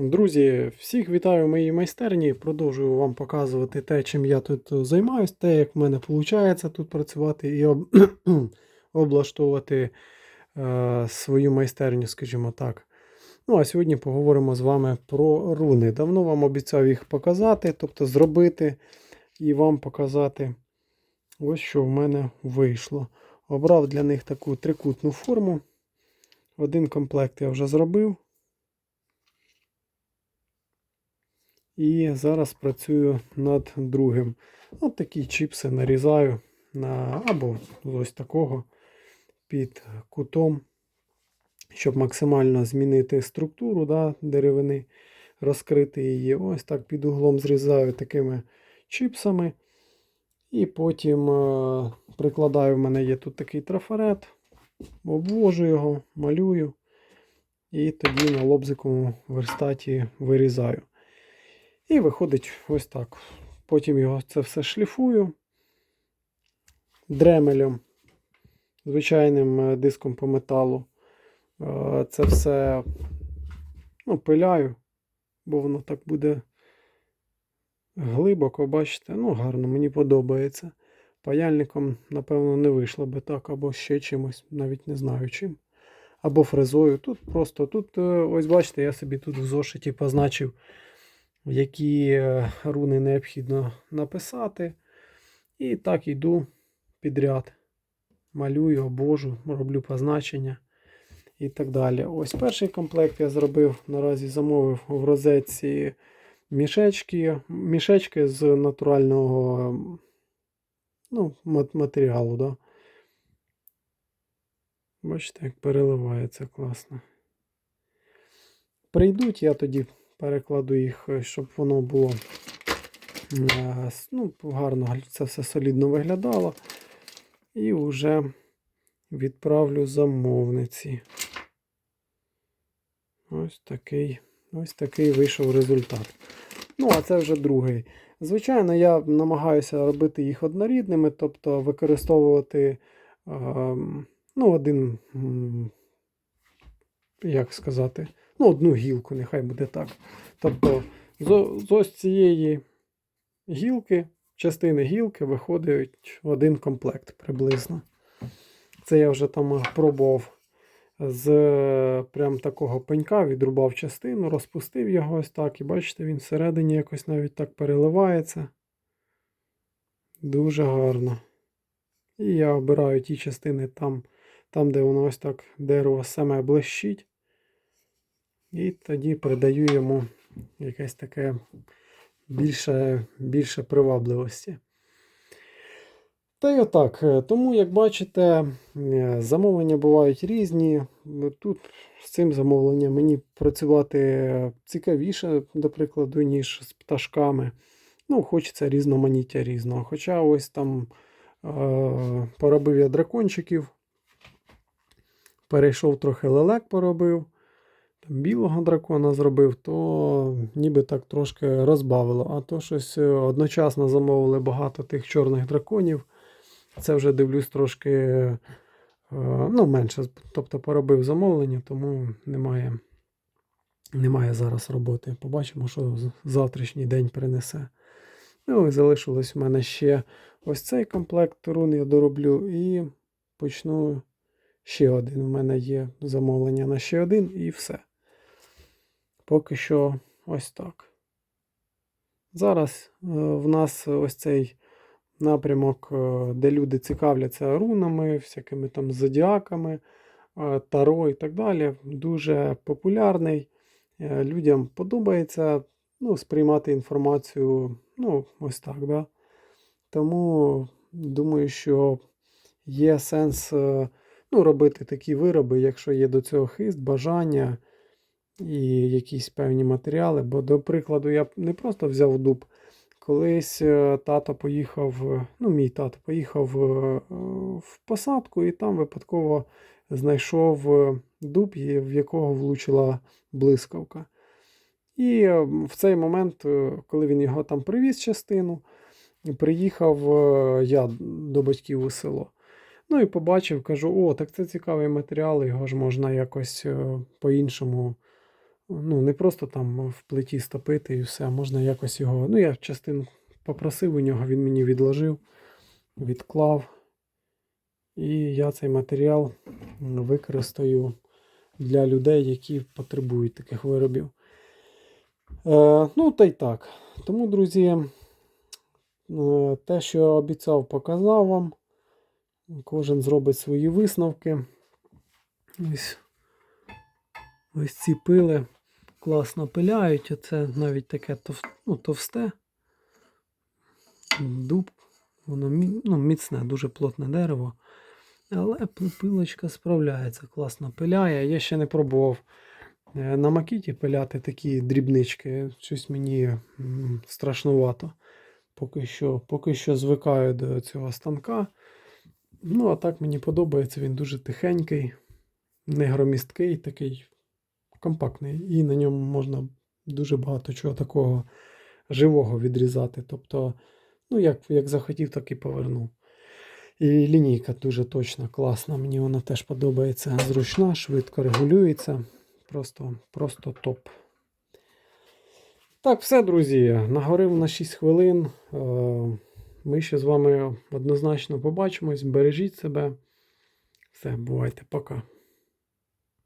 Друзі, всіх вітаю в моїй майстерні. Продовжую вам показувати те, чим я тут займаюсь, те, як в мене виходить тут працювати і об... облаштовувати е, свою майстерню, скажімо так. Ну, а сьогодні поговоримо з вами про руни. Давно вам обіцяв їх показати, тобто зробити і вам показати, ось що в мене вийшло. Обрав для них таку трикутну форму. Один комплект я вже зробив. І зараз працюю над другим. От такі чіпси нарізаю на або ось такого під кутом, щоб максимально змінити структуру да, деревини, розкрити її. Ось так під углом зрізаю такими чіпсами. І потім е, прикладаю, в мене є тут такий трафарет, обвожу його, малюю. І тоді на лобзиковому верстаті вирізаю. І виходить ось так. Потім його це все шліфую дремелем, звичайним е, диском по металу. Е, Це все ну, пиляю, бо воно так буде глибоко, бачите, ну, гарно, мені подобається. Паяльником, напевно, не вийшло би так, або ще чимось, навіть не знаю чим. Або фрезою. Тут просто, тут, е, ось бачите, я собі тут в зошиті позначив які е, руни необхідно написати. І так йду підряд. Малюю, обожу, роблю позначення і так далі. Ось перший комплект я зробив, наразі замовив в розетці мішечки, мішечки з натурального ну, матеріалу. Да? Бачите, як переливається класно. Прийдуть, я тоді перекладу їх, е, щоб воно було е, ну, гарно це все солідно виглядало. І вже відправлю замовниці. Ось такий ось такий вийшов результат. Ну, а це вже другий. Звичайно, я намагаюся робити їх однорідними, тобто використовувати ну, один, як сказати, ну, одну гілку, нехай буде так. Тобто, з, ось цієї гілки, частини гілки виходить один комплект приблизно. Це я вже там пробував з прям такого пенька, відрубав частину, розпустив його ось так. І бачите, він всередині якось навіть так переливається. Дуже гарно. І я обираю ті частини там, там де воно ось так дерево саме блищить. І тоді придаю йому якесь таке більше, більше привабливості. Та й отак. Тому, як бачите, замовлення бувають різні. Тут з цим замовленням мені працювати цікавіше, до прикладу, ніж з пташками. Ну, хочеться різноманіття різного. Хоча ось там е- поробив я дракончиків, перейшов трохи лелек поробив білого дракона зробив, то ніби так трошки розбавило. А то щось е, одночасно замовили багато тих чорних драконів. Це вже дивлюсь трошки е, ну, менше. Тобто поробив замовлення, тому немає немає зараз роботи. Побачимо, що завтрашній день принесе. Ну і залишилось в мене ще ось цей комплект рун я дороблю і почну ще один. У мене є замовлення на ще один і все. Поки що ось так. Зараз е, в нас ось цей напрямок, е, де люди цікавляться рунами, всякими там зодіаками, е, таро і так далі. Дуже популярний. Людям подобається ну, сприймати інформацію ну, ось так. Да? Тому думаю, що є сенс ну, робити такі вироби, якщо є до цього хист, бажання і якісь певні матеріали. Бо, до прикладу, я не просто взяв дуб. Колись е, тато поїхав, ну, мій тато поїхав е, в посадку і там випадково знайшов е, дуб, в якого влучила блискавка. І в цей момент, коли він його там привіз частину, приїхав я до батьків у село. Ну і побачив, кажу: о, так це цікавий матеріал, його ж можна якось по-іншому Ну, не просто там в плиті стопити і все, можна якось його. Ну, я частину попросив у нього, він мені відложив, відклав. І я цей матеріал використаю для людей, які потребують таких виробів. Е, ну, та й так. Тому, друзі, е, те, що я обіцяв, показав вам. Кожен зробить свої висновки. Ось, ось ці пили класно пиляють. Оце навіть таке тов, ну, товсте. Дуб, воно ну, міцне, дуже плотне дерево. Але пилочка справляється, класно пиляє. Я ще не пробував е, на макіті пиляти такі дрібнички. Щось мені страшнувато. Поки що, поки що звикаю до цього станка. Ну, а так мені подобається, він дуже тихенький, не громісткий, такий компактний. І на ньому можна дуже багато чого такого живого відрізати. Тобто, ну, як, як захотів, так і повернув. І лінійка дуже точна, класна. Мені вона теж подобається. Зручна, швидко регулюється. Просто, просто топ. Так, все, друзі. Нагорив на 6 хвилин. Е, Ми ще з вами однозначно побачимось. Бережіть себе. Все, бувайте, пока.